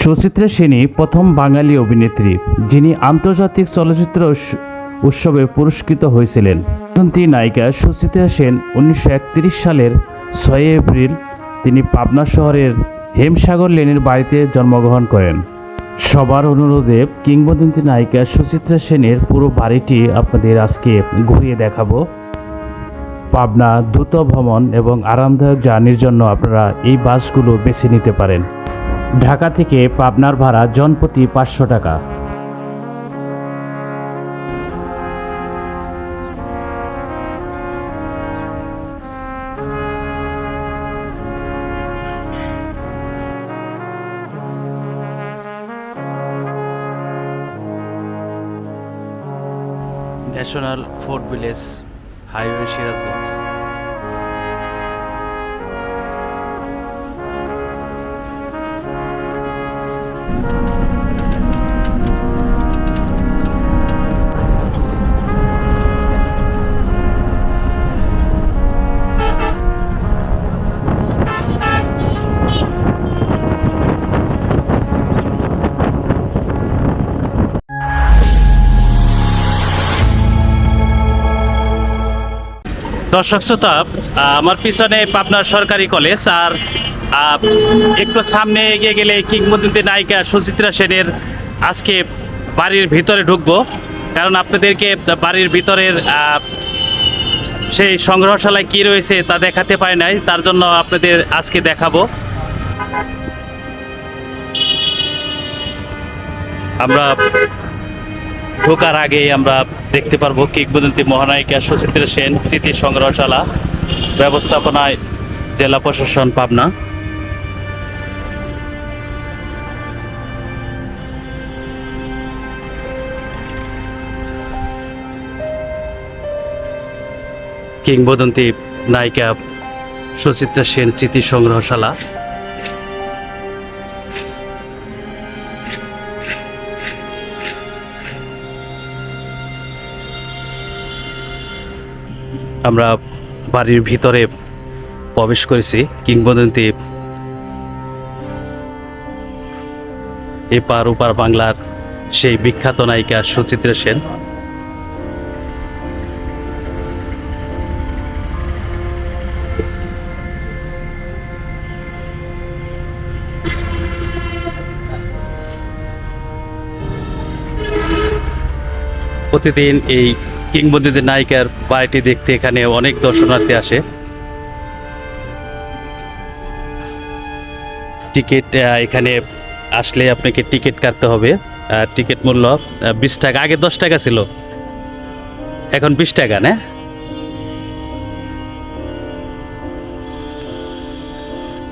সুচিত্রা সেনী প্রথম বাঙালি অভিনেত্রী, যিনি আন্তর্জাতিক চলচ্চিত্র উৎসবে পুরস্কৃত হয়েছিলেন। কিংবদন্তি নায়িকা সুচিত্রা সেন উনিশশো একত্রিশ সালের ছয় এপ্রিল তিনি পাবনা শহরের হেমসাগর লেনের বাড়িতে জন্মগ্রহণ করেন। সবার অনুরোধে কিংবদন্তি নায়িকা সুচিত্রা সেনের পুরো বাড়িটি আপনাদের আজকে ঘুরিয়ে দেখাবো। পাবনা দ্রুত ভ্রমণ এবং আরামদায়ক জার্নির জন্য আপনারা এই বাসগুলো বেছে নিতে পারেন। ঢাকা থেকে পাবনার ভাড়া জনপ্রতি পাঁচশো টাকা। National fort village highway Sirajganj. দর্শক শ্রোতা আমার পিছনে পাবনার সরকারি কলেজ আর একটু সামনে এগিয়ে গেলে কিংবদন্তি নায়িকা সুচিত্রা সেনের আজকে বাড়ির ভিতরে ঢুকবো। কারণ আপনাদেরকে বাড়ির ভিতরের সেই সংগ্রহশালায় কি রয়েছে তা দেখাতে পারি নাই, তার জন্য আপনাদের আজকে দেখাবো। আমরা ঢোকার আগে আমরা দেখতে পারব কিংবদন্তি মহানায়িকা সুচিত্রা সেন স্মৃতি সংগ্রহশালা, ব্যবস্থাপনায় জেলা প্রশাসন পাবনা। কিংবদন্তি নায়িকা সুচিত্রা সেন স্মৃতি সংগ্রহশালা। আমরা বাড়ির ভিতরে প্রবেশ করেছি, কিংবদন্তি এপার ওপার বাংলার সেই বিখ্যাত নায়িকা সুচিত্রা সেন। প্রতিদিন এই কিংবদন্তি নায়িকার বাড়িটি দেখতে এখানে অনেক দর্শনার্থী আসে। টিকিট এখানে আসলে আপনাকে টিকিট কাটতে হবে। টিকিট মূল্য বিশ টাকা, আগে দশ টাকা ছিল। এখন বিশ টাকা, না?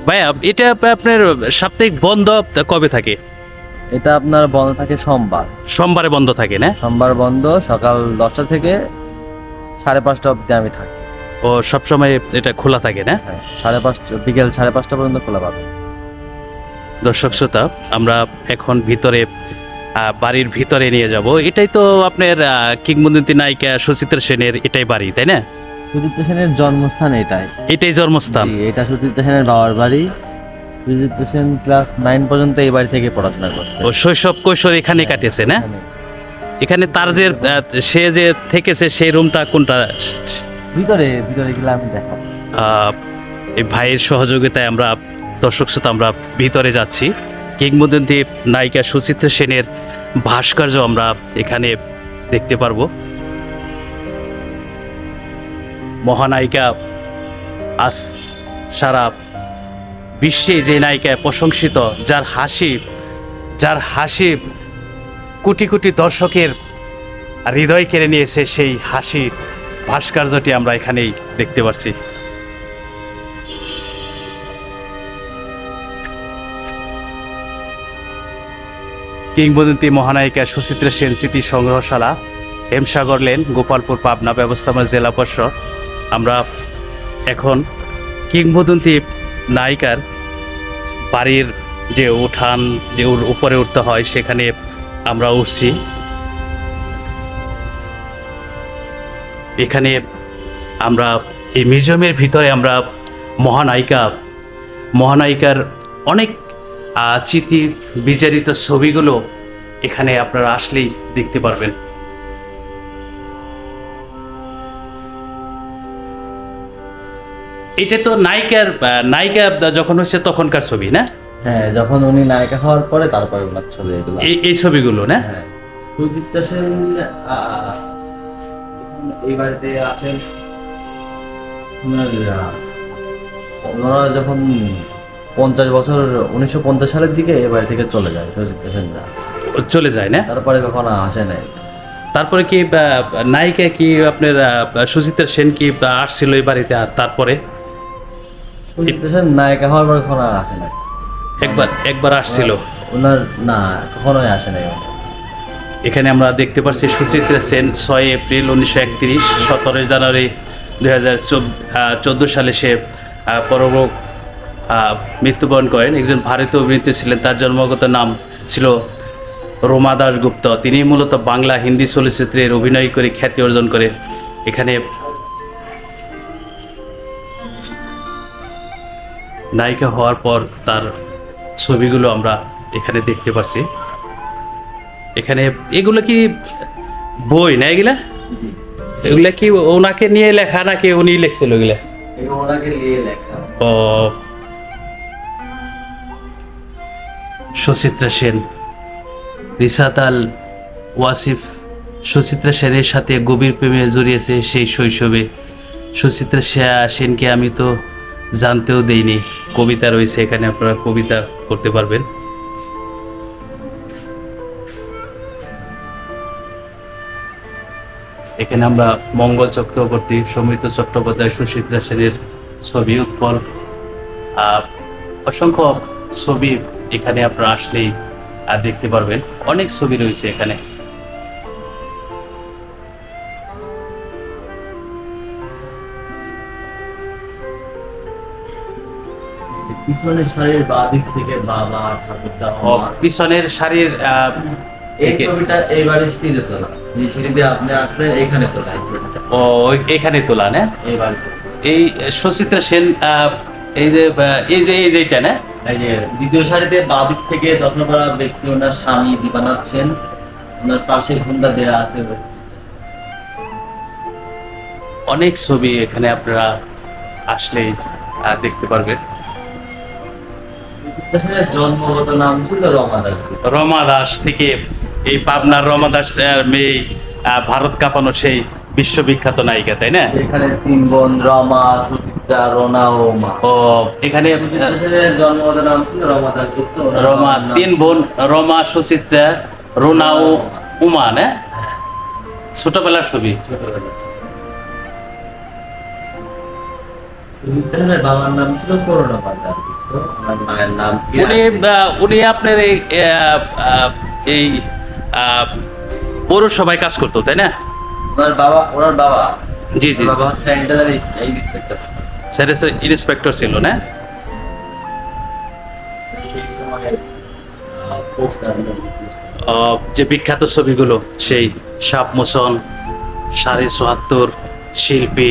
ভাইয়া, এটা আপনার সাপ্তাহিক বন্ধ কবে থাকে? এটা আপনার বন্ধ থাকে সোমবার। সোমবারে বন্ধ থাকে না? সোমবার বন্ধ সকাল দশটা থেকে সাড়ে পাঁচটা অবধি আমি থাকি। ও সবসময় এটা খোলা থাকে না? হ্যাঁ সাড়ে পাঁচটা বিকেল সাড়ে পাঁচটা পর্যন্ত খোলা পাবেন দর্শক শ্রোতা আমরা এখন ভিতরে বাড়ির ভিতরে নিয়ে যাব। এটাই তো আপনার কিংবদন্তি নায়িকা সুচিত্রা সেনের এটাই বাড়ি তাই না? সুজিত সেনের জন্মস্থান এটাই। এটাই জন্মস্থান। এটা সুজিত সেনের বাবার বাড়ি। সেন ক্লাস নাইন পর্যন্ত এই বাড়ি থেকে পড়াশোনা করছে। ও শৈশব কৈশোর এখানে কাটেছে না? এখানে। এখানে তার যে সে যে থেকেছে সেই রুমটা কোনটা? ভিতরে ভিতরে গেলে আমি দেখাবো। এই ভাইয়ের সহযোগিতায় আমরা দর্শক শ্রোতা আমরা ভিতরে যাচ্ছি। কিংবদন্তি নায়িকা সুচিত্রা সেনের ভাস্কর্য আমরা এখানে দেখতে পারব। মহানায়িকা আস সারা বিশ্বে যে নায়িকায় প্রশংসিত, যার হাসি যার হাসি কোটি কোটি দর্শকের হৃদয় কেড়ে নিয়েছে সেই হাসির ভাস্কর্যটি আমরা এখানেই দেখতে পাচ্ছি কিংবদন্তি মহানায়িকা সুচিত্রা সেন স্মৃতি সংগ্রহশালা, হেমসাগর লেন, গোপালপুর পাবনা ব্যবস্থাপনা জেলা পরিষদ। আমরা এখন কিংবদন্তি নায়িকার বাড়ির যে উঠান, যে উপরে উঠতে হয়, সেখানে আমরা উঠছি। এখানে আমরা, এই মিউজিয়ামের ভিতরে আমরা মহানায়িকা, মহানায়িকার অনেক চিতি বিচারিত ছবিগুলো এখানে আপনারা আসলেই দেখতে পারবেন। এটা তো নায়িকার নায়িকা যখন হচ্ছে তখনকার ছবি না? হ্যাঁ যখন উনি নায়িকা হওয়ার পরে তারপরে ওনার ছবি এগুলো। এই এই ছবিগুলো না? হ্যাঁ। সুচিত্রা সেন এই বাড়িতে আসেন ওনারা যখন পঞ্চাশ বছর উনিশশো পঞ্চাশ সালের দিকে এই বাড়ি থেকে চলে যায় সুচিত্রা সেনরা। চলে যায় না? তারপরে কখনো আসে নাই। তারপরে কি নায়িকা কি আপনার সুচিত্রা সেন কি আসছিল এই বাড়িতে আর তারপরে? সেন নায়িকা হওয়ার পরে কখনো আর আসে নাই। একবার একবার আসছিল। ওনার না কখনোই আসে নাই এখানে আমরা দেখতে পাচ্ছি সুচিত্রা সেন ছয় এপ্রিল উনিশশো একত্রিশ সতেরোই জানুয়ারি দুই হাজার চোদ্দ সালে সে পরব মৃত্যুবরণ করেন। একজন ভারতীয় অভিনেত্রী ছিলেন তার জন্মগত নাম ছিল রোমা দাশগুপ্ত। তিনি মূলত বাংলা হিন্দি চলচ্চিত্রের অভিনয় করে খ্যাতি অর্জন করে। এখানে নায়িকা হওয়ার পর তার ছবিগুলো আমরা এখানে দেখতে পাচ্ছি এখানে এগুলো কি বই না এগুলা? এগুলা কি ওনাকে নিয়ে লেখা নাকি উনি লিখছিল এগুলা? ওনাকে নিয়ে লেখা। ও। সুচিত্রা সেন। রিসাত আল ওয়াসিফ সুচিত্রা সেনের সাথে গভীর প্রেমে জড়িয়েছে সেই শৈশবে। সুচিত্রা সেনকে আমি তো জানতেও দেইনি। কবিতা রয়েছে, এখানে আপনারা কবিতা করতে পারবেন। এখানে আমরা মঙ্গল চক্রবর্তী সমৃদ্ধ চট্টোপাধ্যায়, সুচিত্রা সেনের ছবি, উৎপল অসংখ্য ছবি এখানে আপনারা আসলেই দেখতে পারবেন। অনেক ছবি রয়েছে এখানে। পিছনের শাড়ির বা দিক থেকে বাবা ঠাকুরদা পিছনের শাড়ির এই ছবিটা এই বাড়ির সিঁড়িতে তোলা। যে সিঁড়িতে আপনি আসলে এইখানে তোলা এই ছবিটা। ও এখানে তোলা না? এই বাড়িতে। এই সুচিত্রা সেন এই যে এই যে এই যে এইটা না? এই যে দ্বিতীয় সারিতে বা দিক থেকে যত্ন করা ব্যক্তি ওনার স্বামী দীপানাচ্ছেন ওনার পাশে ঘুমটা দেয়া আছে। অনেক ছবি এখানে আপনারা আসলেই আহ, দেখতে পারবেন। জন্মগত নাম ছিল রমা দাস রমা দাস থেকে এই পাবনার রমা দাস মেয়ে ভারত কাঁপানো সেই বিশ্ববিখ্যাত নায়িকা তাই না? এখানে তিন বোন রমা সুচিত্রা রোনা ও মা। ও এখানে জন্মগত নাম ছিল রমা দাস গুপ্ত রমা তিন বোন রমা সুচিত্রা রোনা ও উমা না? ছোটবেলার ছবি। সুচিত্রা বাবার নাম ছিল করুণা পান্ডার উনি উনি আপনার এই এই পৌরসভায় কাজ করতো তাই না? ওনার বাবা ওনার বাবা। জি জি। বাবা হচ্ছে ইন্সপেক্টর ছিল। ইন্সপেক্টর ছিল না? যে বিখ্যাত ছবিগুলো সেই সাপ মোচন সাড়ে চুয়াত্তর শিল্পী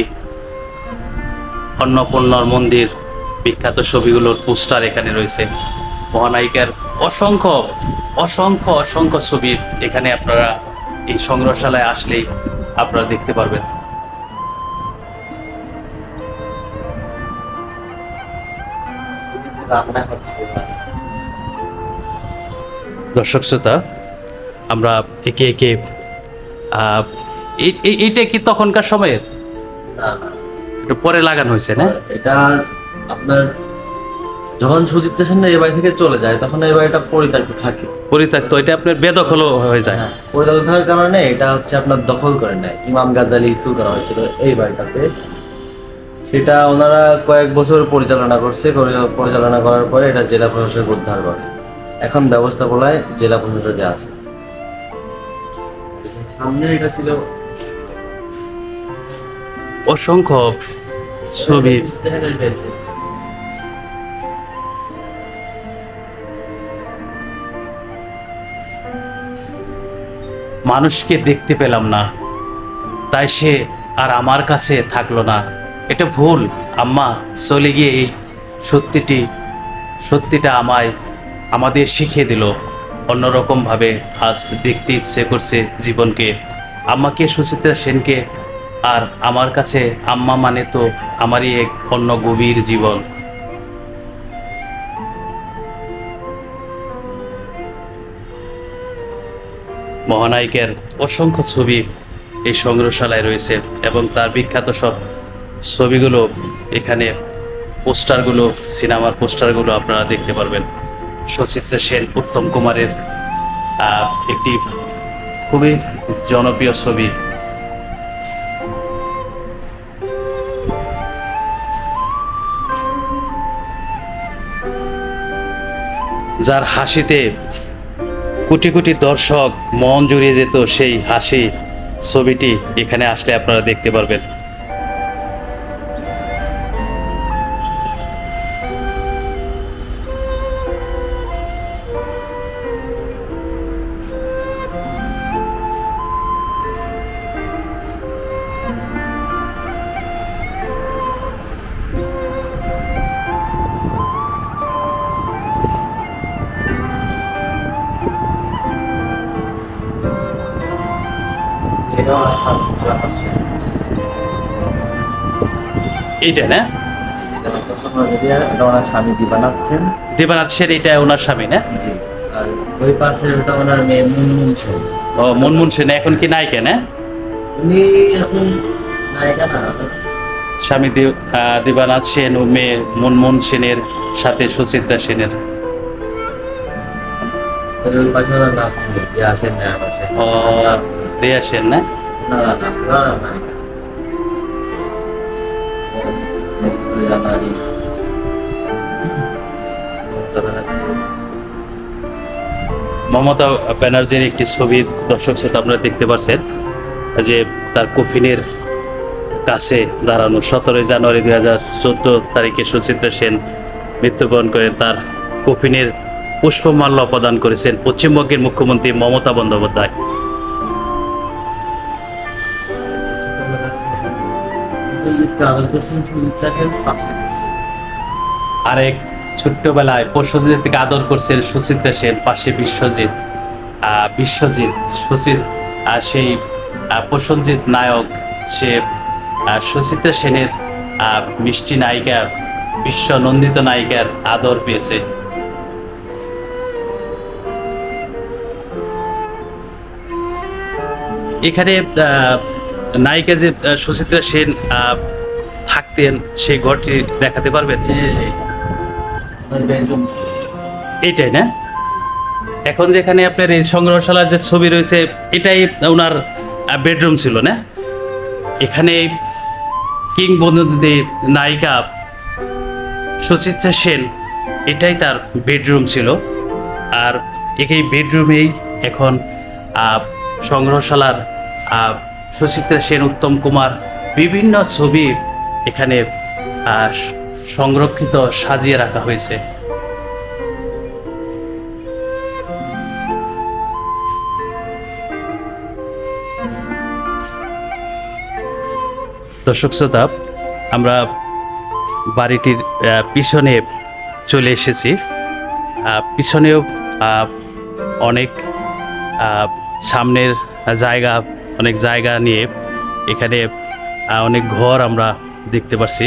অন্নপূর্ণর মন্দির বিখ্যাত ছবিগুলোর পোস্টার এখানে রয়েছে। মহানায়িকার অসংখ্য অসংখ্য অসংখ্য ছবি এখানে আপনারা এই সংগ্রহশালায় আসলেই আপনারা দেখতে পারবেন। দর্শক শ্রোতা আমরা একে একে এইটা কি তখনকার সময়ের? পরে লাগানো হয়েছে না? এটা আপনার যখন সুচিত্রা সেন এই বাড়ি থেকে চলে যায় তখন এই বাড়িটা পরিত্যক্ত থাকে। পরিত্যক্ত এটা আপনার বেদখলও হয়ে যায়। হ্যাঁ, পরিত্যক্ত থাকার কারণে এটা হচ্ছে আপনার দখল করে নেয়। ইমাম গাজালি স্কুল করা হয়েছিল এই বাড়িটাতে। সেটা ওনারা কয়েক বছর পরিচালনা করছে পরিচালনা করার পরে এটা জেলা প্রশাসক উদ্ধার করে। এখন ব্যবস্থাপনায় জেলা প্রশাসকে আছে। সামনে এটা ছিল অসংখ্য ছবি। মানুষকে দেখতে পেলাম না। তাই সে আর আমার কাছে থাকল না। এটা ভুল, আম্মা। চলে গিয়ে এই সত্যিটি, সত্যিটা আমায়, আমাদের শিখিয়ে দিল। অন্যরকমভাবে আজ দেখতে ইচ্ছে করছে জীবনকে। আম্মাকে সুচিত্রা সেনকে, আর আমার কাছে আম্মা মানে তো আমারই এক অন্য গভীর জীবন। মহানায়িকের অসংখ্য ছবি এই সংগ্রহশালায় রয়েছে এবং তার বিখ্যাত সব ছবিগুলো এখানে পোস্টারগুলো, সিনেমার পোস্টারগুলো আপনারা দেখতে পারবেন। সচিত্র সেন, উত্তম কুমারের একটি খুবই জনপ্রিয় ছবি। যার হাসিতে কোটি কোটি দর্শক মন জুড়িয়ে যেত সেই হাসি ছবিটি। এখানে আসলে আপনারা দেখতে পারবেন। এইটা না? স্বামী দিবা দেবানাথ সেন এটা ওনার স্বামী না? জি। আর ওই পাশে ওটা ওনার মেয়ে মুনমুন সেন। ও মনমুন সেন এখন কি নায়িকা না? উনি এখন নায়িকা না স্বামী দেব দেবানাথ সেন ও মেয়ে মনমোহন সেনের সাথে সুচিত্রা সেনের। ওই পাশে ওনার নাম কি? সেন না ও রেয়া সেন না? না না না মমতা ব্যানার্জির একটি ছবি দর্শক শ্রোতা আপনারা দেখতে পাচ্ছেন যে তার কফিনের কাছে দাঁড়ানো সতেরোই জানুয়ারি দুই হাজার চোদ্দ তারিখে সুচিত্রা সেন মৃত্যুবরণ করেন। তার কফিনের পুষ্পমাল্য প্রদান করেছেন পশ্চিমবঙ্গের মুখ্যমন্ত্রী মমতা বন্দ্যোপাধ্যায়। আরেক ছোট্টবেলায় প্রসেনজিৎ থেকে আদর করছেন সুচিত্রা সেন পাশে বিশ্বজিৎ বিশ্বজিৎ সুচিত সেই আহ, প্রসেনজিৎ নায়ক সে সুচিত্রা সেনের মিষ্টি বিশ্ব নন্দিত নায়িকার আদর পেয়েছে। এখানে নায়িকা যে সুচিত্রা সেন থাকতেন, সেই ঘরটি দেখাতে পারবেন? এটাই না? এখন যেখানে আপনার এই সংগ্রহশালার যে ছবি রয়েছে, এটাই ওনার বেডরুম ছিল না? এখানে কিংবদন্তি নায়িকা সুচিত্রা সেন, এটাই তার বেডরুম ছিল। আর এই বেডরুমেই এখন সংগ্রহশালার সুচিত্রা সেন, উত্তম কুমার বিভিন্ন ছবি এখানে সংরক্ষিত সাজিয়ে রাখা হয়েছে। দর্শক শ্রোতা, আমরা বাড়িটির পিছনে চলে এসেছি। পিছনেও অনেক সামনের জায়গা, অনেক জায়গা নিয়ে এখানে অনেক ঘর আমরা দেখতে পাচ্ছি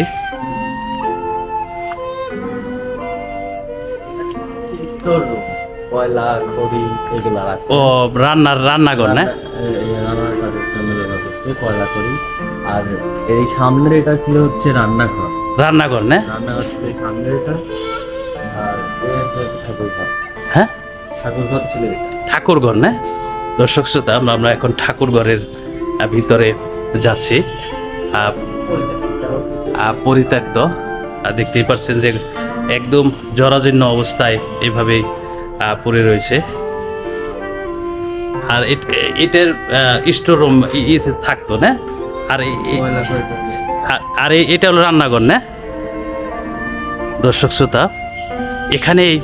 ও রান্নার রান্নাঘর না? কয়লা আর এই সামনের এটা ছিল হচ্ছে রান্নাঘর। রান্নাঘর না? রান্নাঘর ছিল এই সামনের এটা আর এই হচ্ছে ঠাকুর ঘর হ্যাঁ? ঠাকুর ছিল এটা। না? দর্শক শ্রোতা আমরা এখন ঠাকুর ঘরের ভিতরে যাচ্ছি। পরিত্যক্ত। দেখতেই পাচ্ছেন যে একদম জরাজীর্ণ অবস্থায় এভাবেই পড়ে রয়েছে। আর এটার স্টোর রুম ইতে থাকতো না? আর আর- আর এটা হলো রান্নাঘর না? দর্শক শ্রোতা এখানেই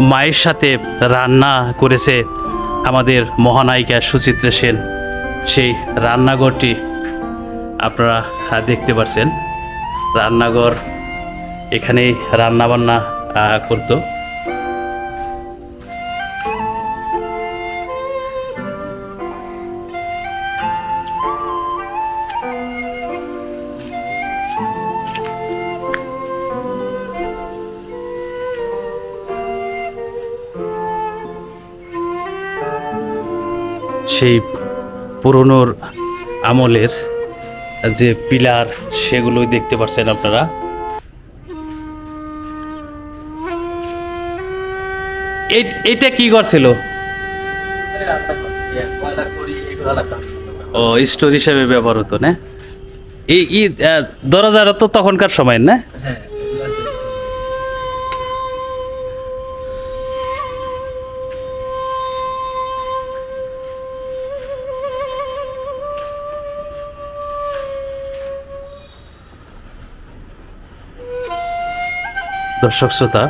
মায়ের সাথে রান্না করেছে আমাদের মহানায়িকা সুচিত্রা সেন। সেই রান্নাঘরটি আপনারা দেখতে পাচ্ছেন রান্নাঘর এখানে রান্নাবান্না করতো। সেই পুরনোর আমলের যে পিলার, সেগুলোই দেখতে পাচ্ছেন আপনারা। এটা কি করছিল ও, স্টোর হিসেবে ব্যবহার হতো না? এই দরজাটা তো তখনকার সময়, না? দর্শক শ্রোতা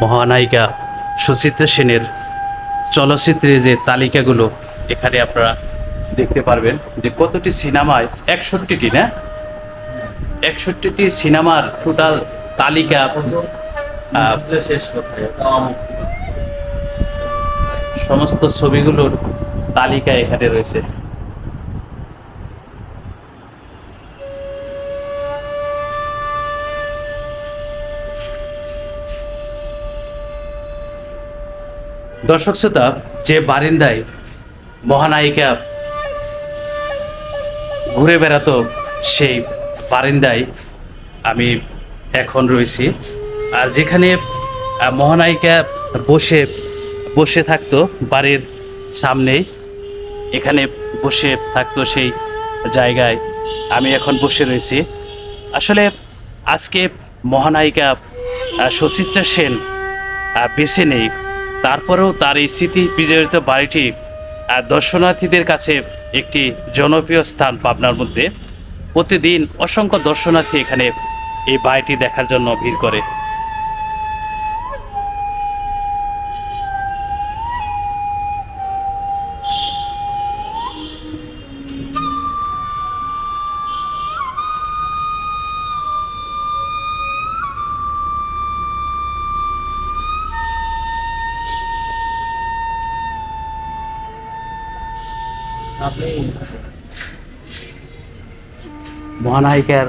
মহানায়িকা সুচিত্রা সেনের চলচ্চিত্রে যে তালিকাগুলো এখানে আপনারা দেখতে পারবেন যে কতটি সিনেমায়, একষট্টিটি না? একষট্টিটি সিনেমার টোটাল তালিকা সমস্ত ছবিগুলোর তালিকা এখানে রয়েছে। দর্শক শ্রোতা, যে বারিন্দায় মহানায়িকা ঘুরে বেড়াতো সেই বারিন্দায় আমি এখন রয়েছি। আর যেখানে মহানায়িকা বসে বসে থাকতো বাড়ির সামনেই, এখানে বসে থাকতো সেই জায়গায় আমি এখন বসে রয়েছি। আসলে আজকে মহানায়িকা সুচিত্রা সেন বেছে নেই। তারপরেও তার এই স্মৃতি বিজড়িত বাড়িটি দর্শনার্থীদের কাছে একটি জনপ্রিয় স্থান পাবনার মধ্যে। প্রতিদিন অসংখ্য দর্শনার্থী এখানে এই বাড়িটি দেখার জন্য ভিড় করে। মহানায়িকার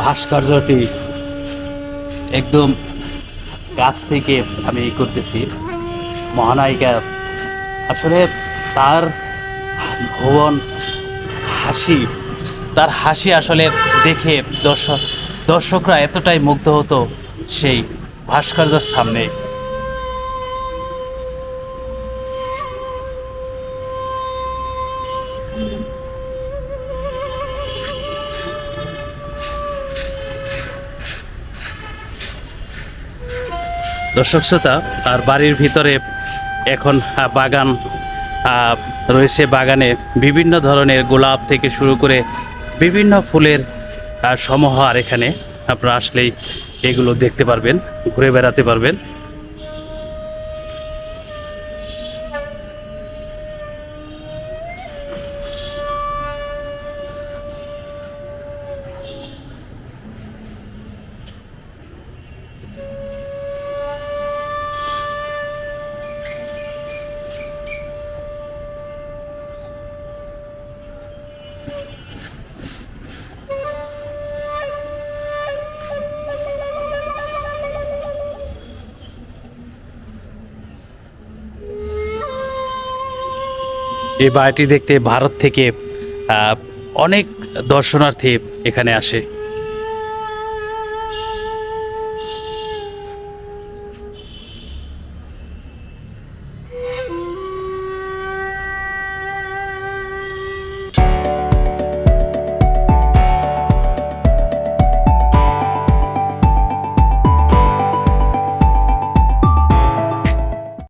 ভাস্কর্যটি একদম কাছ থেকে আমি করতেছি। মহানায়িকা আসলে তার ভুবন হাসি, তার হাসি আসলে দেখে দর্শক দর্শকরা এতটাই মুগ্ধ হতো সেই ভাস্কর্যের সামনে। দর্শক শ্রোতা, আর বাড়ির ভিতরে এখন বাগান রয়েছে বাগানে বিভিন্ন ধরনের গোলাপ থেকে শুরু করে বিভিন্ন ফুলের সমহার এখানে। আপনারা আসলেই এগুলো দেখতে পারবেন, ঘুরে বেড়াতে পারবেন। এই বাড়িটি দেখতে ভারত থেকে অনেক দর্শনার্থী এখানে আসে।